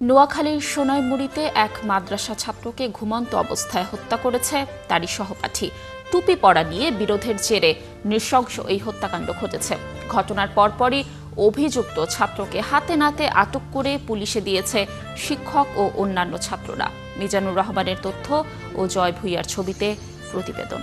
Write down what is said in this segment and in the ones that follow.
নোয়াখালীর সোনাইমুড়িতে এক মাদ্রাসা ছাত্রকে ঘুমন্ত অবস্থায় হত্যা করেছে তারই সহপাঠী। টুপি পরা নিয়ে বিরোধের জেরে নৃশংস এই হত্যাকাণ্ড ঘটেছে। ঘটনার পরপরই অভিযুক্ত ছাত্রকে হাতে নাতে আটক করে পুলিশে দিয়েছে শিক্ষক ও অন্যান্য ছাত্ররা। মিজানুর রহমানের তথ্য ও জয় ভুইয়ার ছবিতে প্রতিবেদন।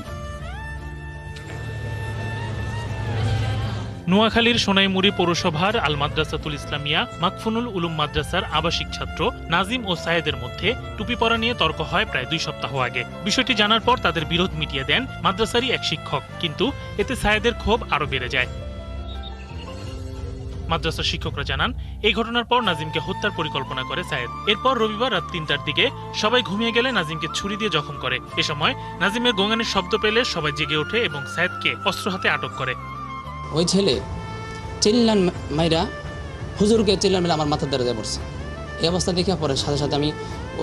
নোয়াখালীর সোনাইমুড়ি পৌরসভার আল মাদ্রাসাতুল ইসলামিয়া, মাকফুনুল উলুম মাদ্রাসার আবাসিক ছাত্র নাজিম ও সায়েদের মধ্যে টুপি পরা নিয়ে তর্ক হয় প্রায় দুই সপ্তাহ আগে। বিষয়টি জানার পর তাদের বিরোধ মিটিয়ে দেন মাদ্রাসারই এক শিক্ষক, কিন্তু এতে সায়েদের ক্ষোভ আরও বেড়ে যায়। মাদ্রাসার শিক্ষকরা জানান, এই ঘটনার পর নাজিমকে হত্যার পরিকল্পনা করে সায়েদ। এরপর রবিবার রাত তিনটার দিকে সবাই ঘুমিয়ে গেলে নাজিমকে ছুরি দিয়ে জখম করে। এ সময় নাজিমের গোঙানির শব্দ পেলে সবাই জেগে ওঠে এবং সায়েদকে অস্ত্র হাতে আটক করে। ওই ছেলে চিল্লান মাইরা হুজুরকে চিল্লান মেরে আমার মাথার দ্বারা পড়ছে। এই অবস্থা দেখে পরে সাথে সাথে আমি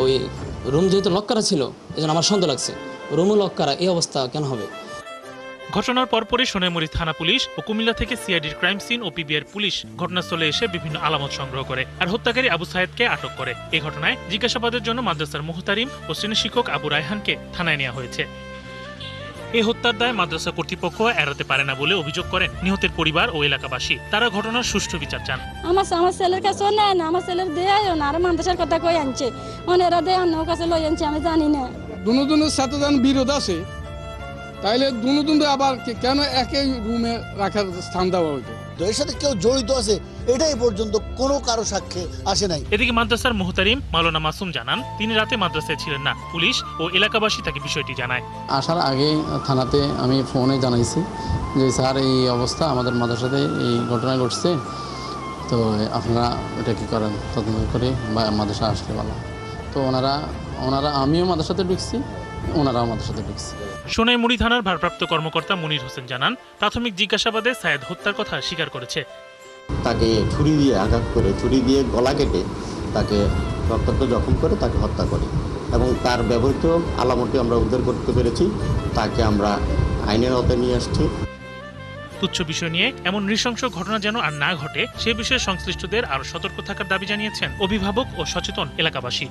ওই রুম যেহেতু লক করা ছিল এই আমার সন্দেহ লাগছে রুমও লক করা এই অবস্থা কেন হবে? ঘটনার পরপরই সোনাইমুড়ি থানা পুলিশ ও কুমিল্লা থেকে সিআইডির ক্রাইম সিন ও পিবিআর পুলিশ ঘটনাস্থলে এসে বিভিন্ন আলামত সংগ্রহ করে আর হত্যাকারী আবু সাহেদকে আটক করে। এই ঘটনায় জিজ্ঞাসাবাদের জন্য মাদ্রাসার মুহতারিম ও শ্রেণি শিক্ষক আবু রায়হানকে থানায় নেওয়া হয়েছে। এই হত্যার দায় মাদ্রাসা কর্তৃপক্ষ এড়াতে পারে না বলে অভিযোগ করেন নিহতের পরিবার ও এলাকাবাসী। তারা ঘটনার সুষ্ঠু বিচার চান। আমার আমার ছেলের কাছে নেয় না আমার ছেলের দেয় না আর মাদ্রাসার কথা কই আনছে? মানে এরা দেয় অন্য কাছে লই আনছে আমি জানি না। দুনো দুনো সাথে বিরোধ আছে। তাইলে দুনো দুনো আবার কে- কেন একই রুমে রাখার স্থান দেওয়া হইতো তো এর সাথে কেউ জড়িত আছে এটাই পর্যন্ত কোনো কারও সাক্ষ্যে আসে নাই। এদিকে মাদ্রাসার মুহতারিম মাওলানা মাসুম জানান তিনি রাতে মাদ্রাসায় ছিলেন না। পুলিশ ও এলাকাবাসী তাকে বিষয়টি জানায়। আসার আগে থানাতে আমি ফোনে জানাইছি যে স্যার এই অবস্থা আমাদের মাদ্রাসাতে এই ঘটনা ঘটছে। তো আপনারা এটা কি করেন? তদন্ত করে বা মাদ্রাসা আসলে ভালো। তো ওনারা ওনারা আমিও মাদ্রাসাতে ঢুকছি ওনারাও মাদ্রাসাতে ঢুকছি। সোনাইমুড়ি থানার ভারপ্রাপ্ত কর্মকর্তা মনির হোসেন জানান প্রাথমিক জিজ্ঞাসাবাদে সায়েদ হত্যার কথা স্বীকার করেছে। তাকে ছুরি দিয়ে আঘাত করে ছুরি দিয়ে গলা কেটে তাকে রক্তাক্ত জখম করে তাকে হত্যা করে। এবং তার ব্যবহৃত আলামতি আমরা উদ্ধার করতে পেরেছি তাকে আমরা আইনের আওতায় নিয়ে আসছি। তুচ্ছ বিষয় নিয়ে এমন নৃশংস ঘটনা যেন আর না ঘটে সে বিষয়ে সংশ্লিষ্টদের আরও সতর্ক থাকার দাবি জানিয়েছেন অভিভাবক ও সচেতন এলাকাবাসী।